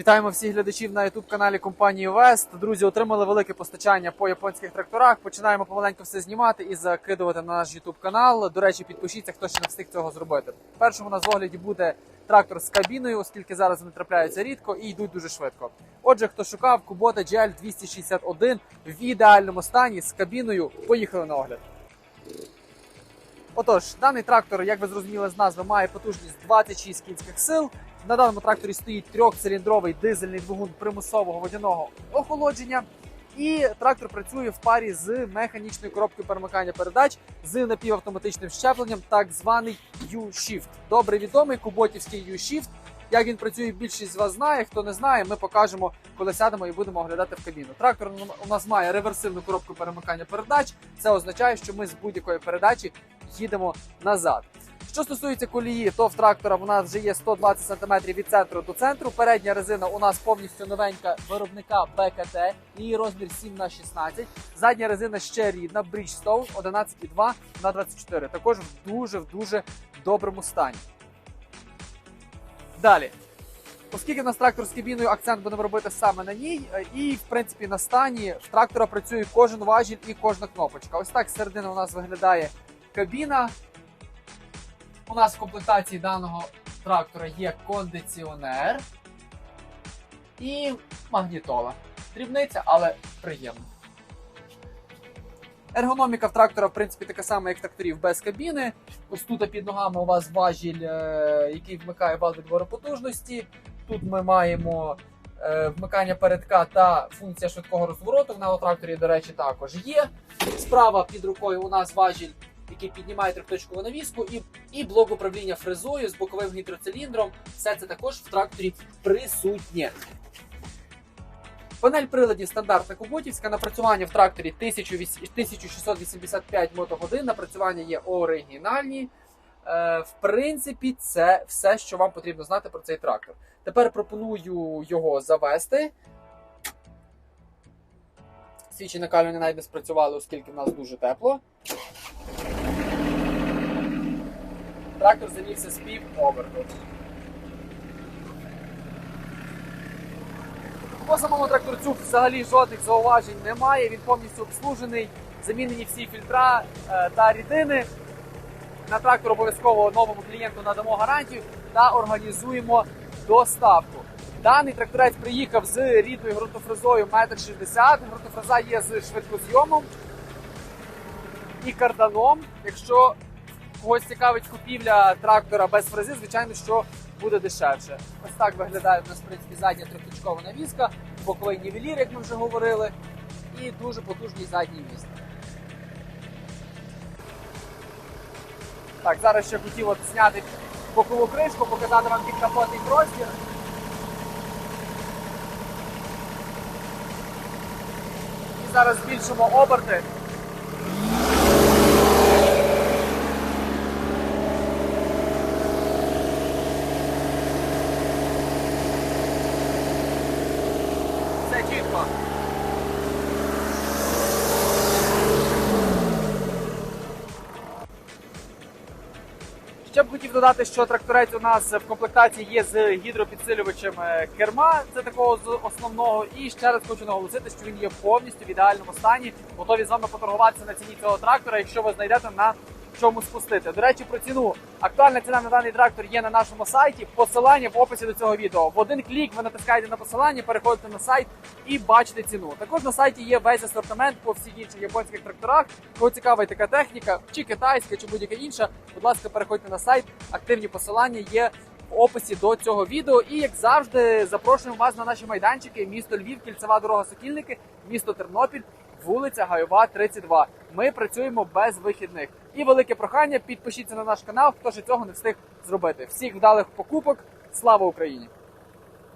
Вітаємо всіх глядачів на youtube каналі компанії Вест. Друзі, отримали велике постачання по японських тракторах. Починаємо помаленьку все знімати і закидувати на наш youtube канал. До речі, підпишіться, хто ще не встиг цього зробити. Першим у нас в огляді буде трактор з кабіною, оскільки зараз вони трапляються рідко і йдуть дуже швидко. Отже, хто шукав Kubota GL 261 в ідеальному стані з кабіною, поїхали на огляд. Отож, даний трактор, як ви зрозуміли з назви, має потужність 26 кінських сил. На даному тракторі стоїть трьохциліндровий дизельний двигун примусового водяного охолодження. І трактор працює в парі з механічною коробкою перемикання передач з напівавтоматичним щепленням, так званий U-Shift. Добре відомий куботівський U-Shift. Як він працює, більшість з вас знає. Хто не знає, ми покажемо, коли сядемо і будемо оглядати в кабіну. Трактор у нас має реверсивну коробку перемикання передач. Це означає, що ми з будь-якої передачі їдемо назад. Що стосується колії, то в трактора в нас вже є 120 см від центру до центру. Передня резина у нас повністю новенька виробника БКТ, її розмір 7 на 16 Задня резина ще рідна, Bridgestone 11,2 на 24 Також в дуже в дуже доброму стані. Далі. Оскільки в нас трактор з кабіною, акцент будемо робити саме на ній, е, і в принципі на стані в трактора працює кожен важіль і кожна кнопочка. Ось так з середини у нас виглядає кабіна. У нас в комплектації даного трактора є кондиціонер і магнітола. Дрібниця, але приємно. Ергономіка в трактора, в принципі, така сама, як тракторів без кабіни. Ось тут під ногами у вас важіль, е, який вмикає вал відбору потужності. Тут ми маємо е, вмикання передка та функція швидкого розвороту. На тракторі, до речі, також є. Справа під рукою у нас важіль який піднімає трьохточкову навіску, і, і блок управління фрезою з боковим гідроциліндром. Все це також в тракторі присутнє. Панель приладів стандартна куботівська. Напрацювання в тракторі 1685 мотогодин. Напрацювання є оригінальні. Е, в принципі, це все, що вам потрібно знати про цей трактор. Тепер пропоную його завести. Свічі накалювання навіть не спрацювали, оскільки в нас дуже тепло. Трактор завівся з пів оберту. По самому тракторцю взагалі жодних зауважень немає. Він повністю обслужений, замінені всі фільтра е, та рідини. На трактор обов'язково новому клієнту надамо гарантію та організуємо доставку. Даний тракторець приїхав з рідною ґрунтофрезою 1,60 м. Ґрунтофреза є з швидкозйомом і карданом. Якщо когось цікавить купівля трактора без фрези, звичайно, що буде дешевше. Ось так виглядає у нас в принципі задня трьохточкова навіска, боковий нівелір, як ми вже говорили, і дуже потужний задній міст. Так, зараз ще хотів от зняти бокову кришку, показати вам підкапотний простір. Зараз збільшимо оберти. Все чітко. Ще б хотів додати, що тракторець у нас в комплектації є з гідропідсилювачем е, керма, це такого з основного. І ще раз хочу наголосити, що він є повністю в ідеальному стані. Готові з вами поторгуватися на ціні цього трактора, якщо ви знайдете на чому спустити. До речі, про ціну. Актуальна ціна на даний трактор є на нашому сайті. Посилання в описі до цього відео. В один клік ви натискаєте на посилання, переходите на сайт і бачите ціну. Також на сайті є весь асортимент по всіх інших японських тракторах. Кого цікавить така техніка, чи китайська, чи будь-яка інша. Будь ласка, переходьте на сайт. Активні посилання є. В описі до цього відео, і як завжди, запрошуємо вас на наші майданчики. Місто Львів, кільцева дорога Сокільники, місто Тернопіль, вулиця Гайова, 32. Ми працюємо без вихідних. І велике прохання, підпишіться на наш канал, хто ще цього не встиг зробити. Всіх вдалих покупок. Слава Україні!